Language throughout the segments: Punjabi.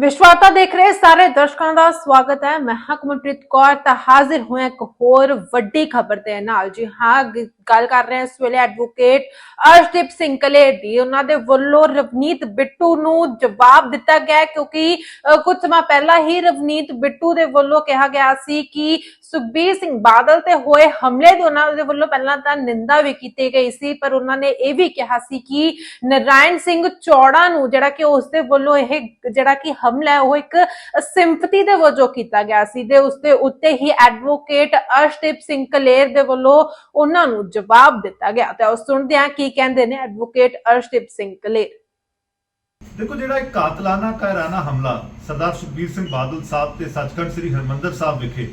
ਵਿਸ਼ਵਾਤਾ ਦੇਖ ਰਹੇ ਸਾਰੇ ਦਰਸ਼ਕਾਂ ਦਾ ਸਵਾਗਤ ਹੈ। ਮੈਂ ਹਕਮਨਪ੍ਰੀਤ ਕੌਰ ਤਾਂ ਹਾਜ਼ਰ ਹੋਇਆ ਇੱਕ ਹੋਰ ਵੱਡੀ ਖਬਰ ਦੇ ਨਾਲ। ਜੀ ਹਾਂ ਗੱਲ ਕਰ ਰਹੇ ਹਾਂ ਇਸ ਵੇਲੇ ਐਡਵੋਕੇਟ ਅਰਸ਼ਦੀਪ ਸਿੰਘ ਕਲੇਡੀ ਉਹਨਾਂ ਦੇ ਵੱਲੋਂ ਰਵਨੀਤ ਬਿੱਟੂ ਨੂੰ ਜਵਾਬ ਦਿੱਤਾ ਗਿਆ ਕਿਉਂਕਿ ਅ, ਕੁਝ ਸਮਾਂ ਪਹਿਲਾਂ ਹੀ ਰਵਨੀਤ ਬਿੱਟੂ ਦੇ ਵੱਲੋਂ ਕਿਹਾ ਗਿਆ ਸੀ ਕਿ ਸੁਖਬੀਰ ਸਿੰਘ ਬਾਦਲ ਤੇ ਹੋਏ ਹਮਲੇ ਦੀ ਉਹਨਾਂ ਦੇ ਵੱਲੋਂ ਪਹਿਲਾਂ ਤਾਂ ਨਿੰਦਾ ਵੀ ਕੀਤੀ ਗਈ ਸੀ ਪਰ ਉਹਨਾਂ ਨੇ ਇਹ ਵੀ ਕਿਹਾ ਸੀ ਕਿ ਨਰਾਇਣ ਸਿੰਘ ਚੌੜਾ ਨੂੰ ਜਿਹੜਾ ਕਿ ਉਸ ਦੇ ਵੱਲੋਂ ਇਹ ਜਿਹੜਾ ਕਿ ਹਮਲਾ ਹੈ ਉਹ ਇੱਕ ਸਿੰਪਥੀ ਦੇ ਵਜੋਂ ਕੀਤਾ ਗਿਆ ਸੀ ਤੇ ਉਸ ਦੇ ਉੱਤੇ ਹੀ ਐਡਵੋਕੇਟ ਅਰਸ਼ਦੀਪ ਸਿੰਘ ਕਲੇਰ ਦੇ ਵੱਲੋਂ ਉਹਨਾਂ ਨੂੰ ਜਵਾਬ ਦਿੱਤਾ ਗਿਆ। ਤੇ ਉਹ ਸੁਣਦੇ ਹਾਂ ਕੀ ਕਹਿੰਦੇ ਨੇ ਐਡਵੋਕੇਟ ਅਰਸ਼ਦੀਪ ਸਿੰਘ ਕਲੇਰ। ਦੇਖੋ, ਜਿਹੜਾ ਇੱਕ ਕਾਤਲਾਨਾ ਕਾਇਰਾਨਾ ਹਮਲਾ ਸਰਦਾਰ ਸੁਖਬੀਰ ਸਿੰਘ ਬਾਦਲ ਸਾਹਿਬ ਤੇ ਸੱਚਖੰਡ ਸ੍ਰੀ ਹਰਮੰਦਰ ਸਾਹਿਬ ਵਿਖੇ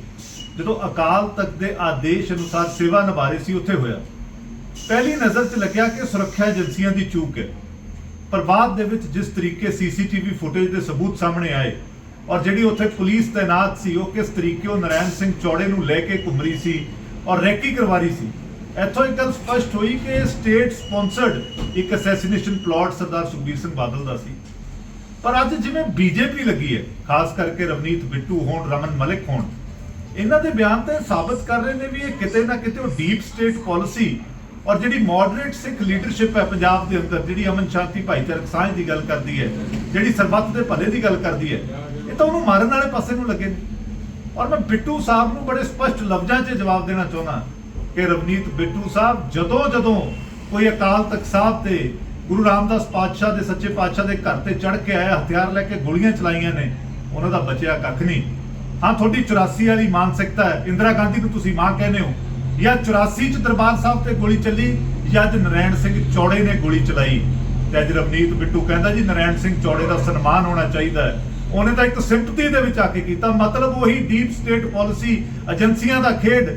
ਜਦੋਂ ਅਕਾਲ ਤਖਤ ਦੇ ਆਦੇਸ਼ ਅਨੁਸਾਰ ਸੇਵਾ ਨਿਭਾ ਰਹੇ ਸੀ, ਉੱਥੇ ਹੋਇਆ। ਪਹਿਲੀ ਨਜ਼ਰ 'ਚ ਲੱਗਿਆ ਕਿ ਸੁਰੱਖਿਆ ਏਜੰਸੀਆਂ ਦੀ ਚੂਕ ਹੈ। ਪਰ ਬਾਅਦ ਦੇ ਵਿੱਚ ਜਿਸ ਤਰੀਕੇ ਸੀਸੀਟੀਵੀ ਫੁਟੇਜ ਦੇ ਸਬੂਤ ਸਾਹਮਣੇ ਆਏ ਔਰ ਜਿਹੜੀ ਉੱਥੇ ਪੁਲਿਸ ਤਾਇਨਾਤ ਸੀ, ਉਹ ਕਿਸ ਤਰੀਕੇ ਉਹ ਨਰੈਣ ਸਿੰਘ ਚੌੜੇ ਨੂੰ ਲੈ ਕੇ ਘੁੰਮ ਰਹੀ ਸੀ ਔਰ ਰੈਕੀ ਕਰਵਾ ਰਹੀ ਸੀ। ਇੱਥੋਂ ਇੱਕ ਗੱਲ ਸਪਸ਼ਟ ਹੋਈ ਕਿ ਸਟੇਟ ਸਪਾਂਸਰਡ ਇੱਕ ਅਸੈਸੀਨੇਸ਼ਨ ਪਲਾਟ ਸਰਦਾਰ ਸੁਖਬੀਰ ਸਿੰਘ ਬਾਦਲ ਦਾ ਸੀ। ਪਰ ਅੱਜ ਜਿਵੇਂ ਬੀਜੇਪੀ ਲੱਗੀ ਹੈ, ਖਾਸ ਕਰਕੇ ਰਵਨੀਤ ਬਿੱਟੂ ਹੋਣ, ਰਮਨ ਮਲਿਕ ਹੋਣ, ਇਹਨਾਂ ਦੇ ਬਿਆਨ ਤੇ ਸਾਬਤ ਕਰ ਰਹੇ ਨੇ ਵੀ ਇਹ ਕਿਤੇ ਨਾ ਕਿਤੇ ਉਹ ਡੀਪ ਸਟੇਟ ਪਾਲਿਸੀ ਔਰ ਜਿਹੜੀ ਮੋਡਰੇਟ ਸਿੱਖ ਲੀਡਰਸ਼ਿਪ ਹੈ ਪੰਜਾਬ ਦੇ ਅੰਦਰ, ਜਿਹੜੀ ਅਮਨ ਸ਼ਾਂਤੀ ਭਾਈਚਾਰਕ ਸਾਂਝ ਦੀ ਗੱਲ ਕਰਦੀ ਹੈ, ਜਿਹੜੀ ਸਰਬੱਤ ਦੇ ਭਲੇ ਦੀ ਗੱਲ ਕਰਦੀ ਹੈ, ਇਹ ਤਾਂ ਉਹਨੂੰ ਮਾਰਨ ਵਾਲੇ ਪਾਸੇ ਨੂੰ ਲੱਗੇ ਨੇ। ਔਰ ਮੈਂ ਬਿੱਟੂ ਸਾਹਿਬ ਨੂੰ ਬੜੇ ਸਪਸ਼ਟ ਲਫ਼ਜ਼ਾਂ 'ਚ ਜਵਾਬ ਦੇਣਾ ਚਾਹੁੰਦਾ ਕਿ ਰਵਨੀਤ ਬਿੱਟੂ ਸਾਹਿਬ, ਜਦੋਂ ਜਦੋਂ ਕੋਈ ਅਕਾਲ ਤਖਤ ਸਾਹਿਬ ਤੇ ਗੁਰੂ ਰਾਮਦਾਸ ਪਾਤਸ਼ਾਹ ਦੇ ਸੱਚੇ ਪਾਤਸ਼ਾਹ ਦੇ ਘਰ ਤੇ ਚੜ੍ਹ ਕੇ ਆਇਆ, ਹਥਿਆਰ ਲੈ ਕੇ ਗੋਲੀਆਂ ਚਲਾਈਆਂ ਨੇ, ਉਹਨਾਂ ਦਾ ਬਚਿਆ ਕੱਖ ਨਹੀਂ। ਹਾਂ, ਤੁਹਾਡੀ 84 ਵਾਲੀ ਮਾਨਸਿਕਤਾ ਹੈ। ਇੰਦਰਾ ਗਾਂਧੀ ਨੂੰ ਤੁਸੀਂ ਮਾਂ ਕਹਿੰਦੇ ਹੋ। ਜਾਂ 84 ਚ ਦਰਬਾਰ ਸਾਹਿਬ ਤੇ ਗੋਲੀ ਚੱਲੀ, ਜਾਂ ਅੱਜ ਨਰੈਣ ਸਿੰਘ ਚੌੜੇ ਨੇ ਗੋਲੀ ਚਲਾਈ। ਤੇ ਅੱਜ ਰਵਨੀਤ ਬਿੱਟੂ ਕਹਿੰਦਾ ਜੀ, ਨਰੈਣ ਸਿੰਘ ਚੌੜੇ ਦਾ ਸਨਮਾਨ ਹੋਣਾ ਚਾਹੀਦਾ ਉਹਨੇ ਤਾਂ ਇੱਕ ਸਿੰਪਥੀ ਦੇ ਵਿੱਚ ਆ ਕੇ ਕੀਤਾ। ਮਤਲਬ ਉਹੀ ਡੀਪ ਸਟੇਟ ਪਾਲਿਸੀ ਏਜੰਸੀਆਂ ਦਾ ਖੇਡ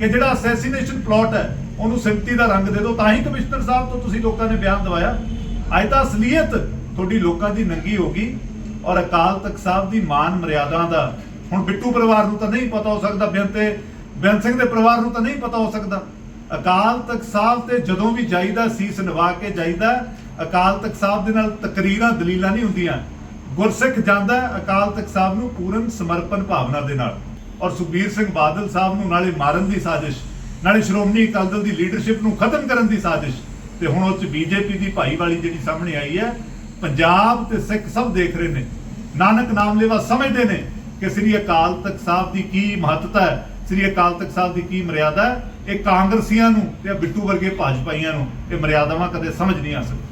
ਕਿ ਜਿਹੜਾ ਅਸੈਸੀਨੇਸ਼ਨ ਪਲਾਟ ਹੈ, ਉਹਨੂੰ ਸਿੰਪਥੀ ਦਾ ਰੰਗ ਦੇ ਦਿਓ। ਤਾਂ ਹੀ ਕਮਿਸ਼ਨਰ ਸਾਹਿਬ ਤੋਂ ਤੁਸੀਂ ਲੋਕਾਂ ਨੇ ਬਿਆਨ ਦਵਾਇਆ। ਅੱਜ ਤਾਂ ਅਸਲੀਅਤ ਤੁਹਾਡੀ ਲੋਕਾਂ ਦੀ ਨੰਗੀ ਹੋ ਗਈ ਔਰ ਅਕਾਲ ਤਖਤ ਸਾਹਿਬ ਦੀ ਮਾਨ ਮਰਿਆਦਾ ਦਾ। ਹੁਣ ਬਿੱਟੂ ਪਰਿਵਾਰ ਨੂੰ ਤਾਂ ਨਹੀਂ ਪਤਾ ਹੋ ਸਕਦਾ ਬੇਅੰਤ ਤੇ ਬੇਅੰਤ ਸਿੰਘ ਦੇ ਪਰਿਵਾਰ ਨੂੰ ਤਾਂ ਨਹੀਂ ਪਤਾ ਹੋ ਸਕਦਾ। ਅਕਾਲ ਤਖਤ ਸਾਹਿਬ ਤੇ ਜਦੋਂ ਵੀ ਜਾਈਦਾ, ਸੀਸ ਨਿਵਾ ਕੇ ਜਾਈਦਾ, ਅਕਾਲ ਤਖਤ ਸਾਹਿਬ ਦੇ ਨਾਲ ਤਕਰੀਰਾਂ, ਦਲੀਲਾਂ ਨਹੀਂ ਹੁੰਦੀਆਂ। ਗੁਰਸਿੱਖ ਜਾਂਦਾ, ਅਕਾਲ ਤਖਤ ਸਾਹਿਬ ਨੂੰ ਪੂਰਨ ਸਮਰਪਣ ਭਾਵਨਾ ਦੇ ਨਾਲ। ਔਰ ਸੁਖਬੀਰ ਸਿੰਘ ਬਾਦਲ ਸਾਹਿਬ ਨੂੰ ਨਾਲੇ ਮਾਰਨ ਦੀ ਸਾਜ਼ਿਸ਼, ਨਾਲੇ ਸ਼੍ਰੋਮਣੀ ਅਕਾਲੀ ਦਲ ਦੀ ਲੀਡਰਸ਼ਿਪ ਨੂੰ ਖਤਮ ਕਰਨ ਦੀ ਸਾਜ਼ਿਸ਼ ਤੇ ਹੁਣ ਉਹ ਚ ਬੀਜੇਪੀ ਦੀ ਭਾਈਵਾਲੀ ਜਿਹੜੀ ਸਾਹਮਣੇ ਆਈ ਹੈ, ਪੰਜਾਬ ਤੇ ਸਿੱਖ ਸਭ ਦੇਖ ਰਹੇ ਨੇ। ਨਾਨਕ ਨਾਮ ਲੈਵਾ ਸਮਝਦੇ ਨੇ ਕਿ ਸ੍ਰੀ ਅਕਾਲ ਤਖਤ ਸਾਹਿਬ ਦੀ ਕੀ ਮਹੱਤਤਾ ਹੈ ਸ੍ਰੀ ਅਕਾਲ ਤਖਤ ਸਾਹਿਬ ਦੀ ਕੀ ਮਰਿਆਦਾ ਹੈ? ਇਹ ਕਾਂਗਰਸੀਆਂ ਨੂੰ ਤੇ ਬਿੱਟੂ ਵਰਗੇ ਭਾਜਪਾਈਆਂ ਨੂੰ ਇਹ ਮਰਿਆਦਾਵਾਂ ਕਦੇ ਸਮਝ ਨਹੀਂ ਆ ਸਕਦੀਆਂ।